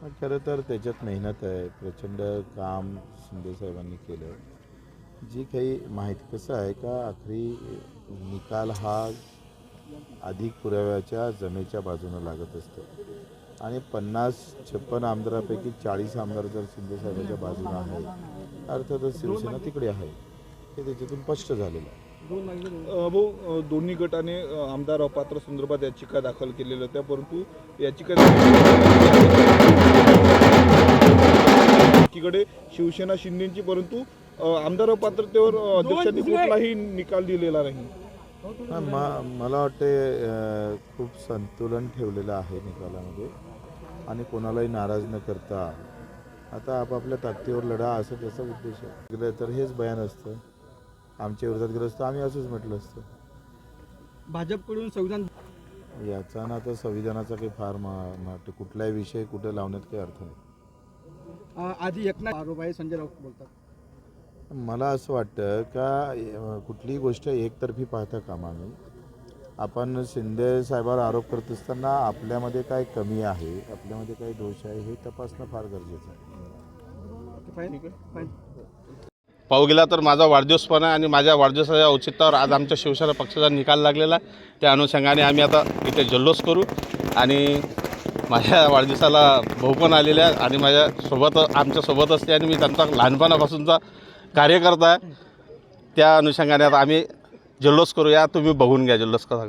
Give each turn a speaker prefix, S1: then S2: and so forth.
S1: खरं तर त्याच्यात मेहनत आहे. प्रचंड काम शिंदेसाहेबांनी केलं. जी काही माहिती कसं आहे का आखरी निकाल हा अधिक पुराव्याच्या जमेच्या बाजूनं लागत असतो. आणि पन्नास छप्पन आमदारापैकी चाळीस आमदार जर शिंदेसाहेबांच्या बाजूनं आहे अर्थातच शिवसेना तिकडे आहे. हे त्याच्यातून स्पष्ट झालेलं आहे.
S2: भाऊ दोन्ही गटाने आमदार अपात्र संदर्भात याचिका दाखल केलेल्या होत्या परंतु याचिका एकीकडे शिवसेना शिंदेची परंतु आमदार अपात्रतेवर अ, अध्यक्षांनी कुठलाही निकाल दिलेला नाही.
S1: मला वाटते खूप संतुलन ठेवलेलं आहे निकालामध्ये आणि कोणालाही नाराज न करता. आता आपापल्या ताकदीवर लढा असं त्याचा उद्देश आहे. गेलं तर हेच बयान असतं. आमच्या विरोधात गेलं असतं आम्ही असंच म्हटलं असतं.
S3: भाजपकडून संविधान
S1: याचा ना तर संविधानाचा काही फार मा कुठलाही विषय कुठे लावण्यात काही अर्थ नाही.
S3: आधी एकनाथ आहे संजय राऊत बोलतात.
S1: मला असं वाटतं का कुठलीही गोष्ट एकतर्फी पाहता कामा नये. आपण शिंदे साहेबावर आरोप करत असताना आपल्यामध्ये काय कमी आहे आपल्यामध्ये काय दोष आहे हे तपासणं फार गरजेचं आहे.
S4: पाहू गेला तर माझा वाढदिवस पण आहे आणि माझ्या वाढदिवसाच्या औचित्यावर आज आमच्या शिवसेना पक्षाचा निकाल लागलेला आहे. त्या अनुषंगाने आम्ही आता इथे जल्लोष करू आणि माझ्या वाढदिवसाला भाऊ पण आलेले आहे आणि माझ्या सोबत आमच्यासोबत असते आणि मी त्यांचा लहानपणापासूनचा कार्यकर्ता आहे. त्या अनुषंगाने आता आम्ही जल्लोष करूया. तुम्ही बघून घ्या जल्लोष कसा